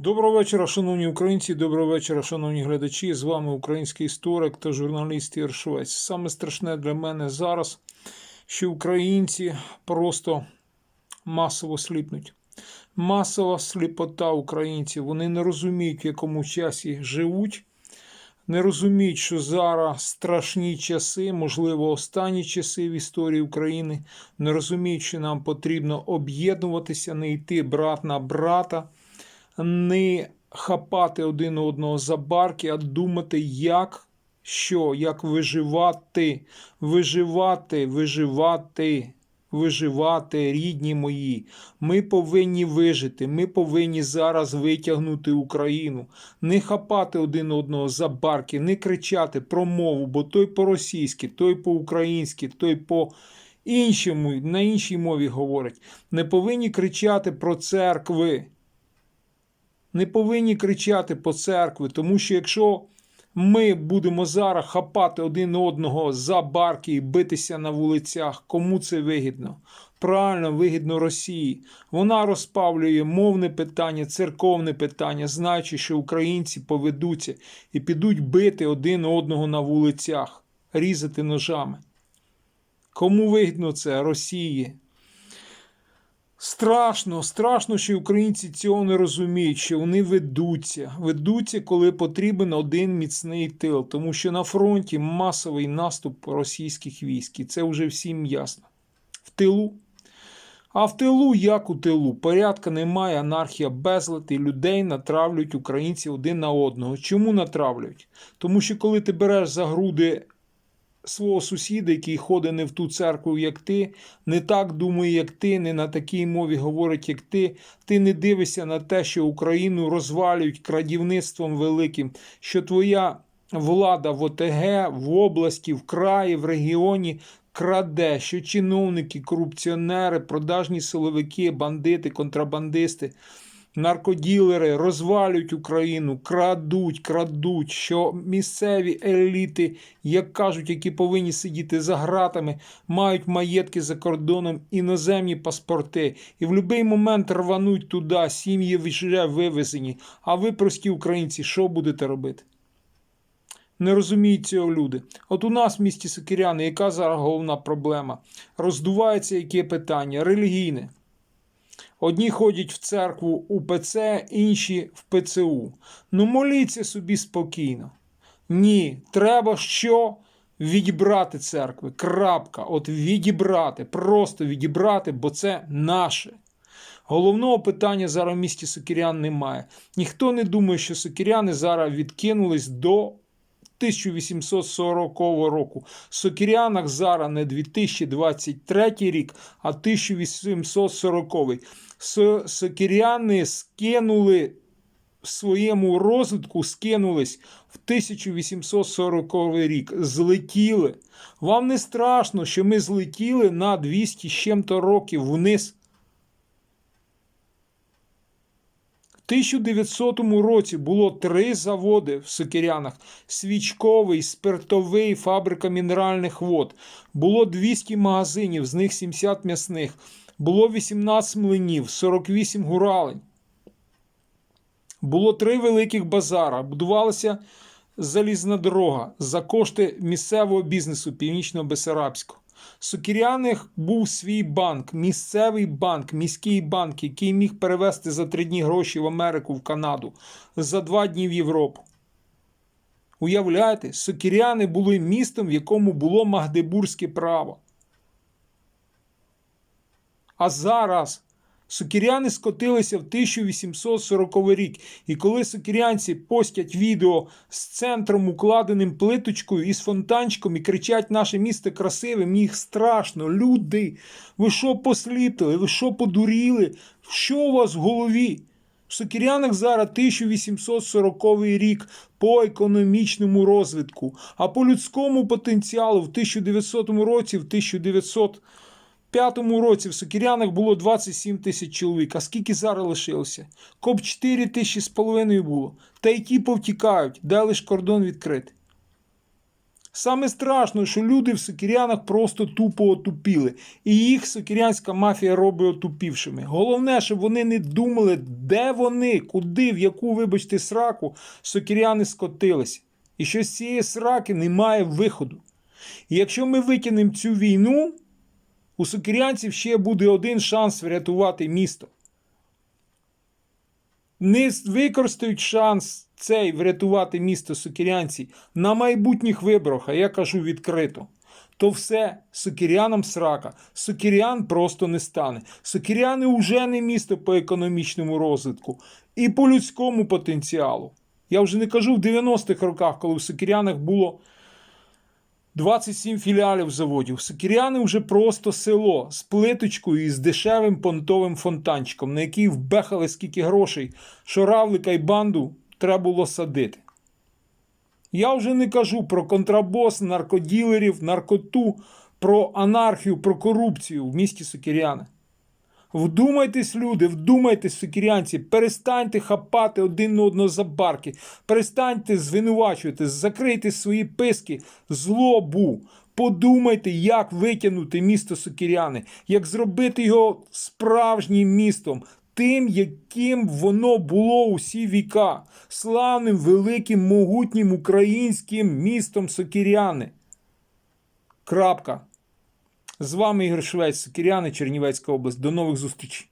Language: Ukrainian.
Доброго вечора, шановні українці, доброго вечора, шановні глядачі. З вами український історик та журналіст Ігор Швець. Саме страшне для мене зараз, що українці просто масово сліпнуть. Масова сліпота українців. Вони не розуміють, в якому часі живуть, не розуміють, що зараз страшні часи, можливо, останні часи в історії України. Не розуміють, що нам потрібно об'єднуватися, не йти брат на брата не хапати один одного за барки, а думати, як що, як виживати, виживати, виживати, виживати, рідні мої. Ми повинні вижити. Ми повинні зараз витягнути Україну, не хапати один одного за барки, не кричати про мову, бо той по-російськи, той по-українськи, той по. Іншому, на іншій мові говорить, не повинні кричати про церкви не повинні кричати по церкві, тому що якщо ми будемо зараз хапати один одного за барки і битися на вулицях, кому це вигідно? Правильно, вигідно Росії. Вона розпавлює мовне питання, церковне питання, знаючи, що українці поведуться і підуть бити один одного на вулицях, різати ножами. Кому вигідно це? Росії. Страшно, страшно, що українці цього не розуміють, що вони ведуться. Ведуться, коли потрібен один міцний тил, тому що на фронті масовий наступ російських військ, і це вже всім ясно. В тилу. А в тилу, як у тилу, порядка немає, анархія безлад, і людей натравлюють українці один на одного. Чому натравлюють? Тому що коли ти береш за груди свого сусіда, який ходить не в ту церкву, як ти, не так думає, як ти, не на такій мові говорить, як ти. Ти не дивишся на те, що Україну розвалюють крадівництвом великим, що твоя влада в ОТГ, в області, в краї, в регіоні. Краде, що чиновники, корупціонери, продажні силовики, бандити, контрабандисти наркоділери розвалюють Україну, крадуть, крадуть, що місцеві еліти, як кажуть, які повинні сидіти за гратами, мають маєтки за кордоном, іноземні паспорти, і в будь-який момент рвануть туди, сім'ї вже вивезені. А ви, прості українці, що будете робити? Не розуміють цього люди. От у нас в місті Сокиряни, яка зараз головна проблема? Роздувається яке питання? Релігійне. Одні ходять в церкву УПЦ, інші в ПЦУ. Ну моліться собі спокійно. Ні, треба що? Відібрати церкви. Крапка. От відібрати, просто відібрати, бо це наше. Головного питання зараз в місті Сокирян немає. Ніхто не думає, що сокиряни зараз відкинулись до 1840 року. В Сокирянах зараз не 2023 рік, а 1840. Со- Сокиряни скинули в своєму розвитку, скинулись в 1840 рік. Злетіли. Вам не страшно, що ми злетіли на 200 з чим-то років вниз. 1900 році було три заводи в Сокирянах: свічковий, спиртовий, фабрика мінеральних вод. Було 200 магазинів, з них 70 м'ясних. Було 18 млинів, 48 гуралень. Було три великих базара. Будувалася залізна дорога за кошти місцевого бізнесу Північно-Бесарабського. В був свій банк, місцевий банк, міський банк, який міг перевезти за три дні гроші в Америку, в Канаду, за два дні в Європу. Уявляєте, сокіряни були містом, в якому було магдебурзьке право. А зараз сокиряни скотилися в 1840 рік. І коли сокирянці постять відео з центром, укладеним плиточкою і з фонтанчиком, і кричать наше місто красиве, їх страшно. Люди, ви що посліпли? Ви що подуріли? Що у вас в голові? В Сокирянах зараз 1840 рік по економічному розвитку, а по людському потенціалу в 1900 році, в 1900 п'ятому році в Сокирянах було 27 тисяч чоловік. А скільки зараз лишилося? Коп 4 тисячі з половиною було. Та й ті повтікають, де лиш кордон відкритий. Саме страшно, що люди в Сокирянах просто тупо отупіли. І їх сокирянська мафія робить отупівшими. Головне, щоб вони не думали, де вони, куди, в яку, вибачте, сраку сокиряни скотилися. І що з цієї сраки немає виходу. І якщо ми витягнемо цю війну, у сокирянців ще буде один шанс врятувати місто. Не використають шанс цей врятувати місто сокирянці на майбутніх виборах, а я кажу відкрито. То все сокирянам срака. Сокирян просто не стане. Сокиряни вже не місто по економічному розвитку і по людському потенціалу. Я вже не кажу в 90-х роках, коли в Сокирянах було 27 філіалів заводів. Сокиряни вже просто село з плиточкою і з дешевим понтовим фонтанчиком, на який вбехали скільки грошей, що равлика й банду треба було садити. Я вже не кажу про контрабос, наркоділерів, наркоту, про анархію, про корупцію в місті Сокиряни. Вдумайтесь, люди, вдумайтесь, сокирянці, перестаньте хапати один одного за барки, перестаньте звинувачувати, закрийте свої писки, злобу. Подумайте, як витягнути місто Сокиряни, як зробити його справжнім містом, тим, яким воно було усі віка, славним, великим, могутнім українським містом Сокиряни. Крапка. З вами Ігор Швець, Сокиряни, Чернівецька область. До нових зустрічей.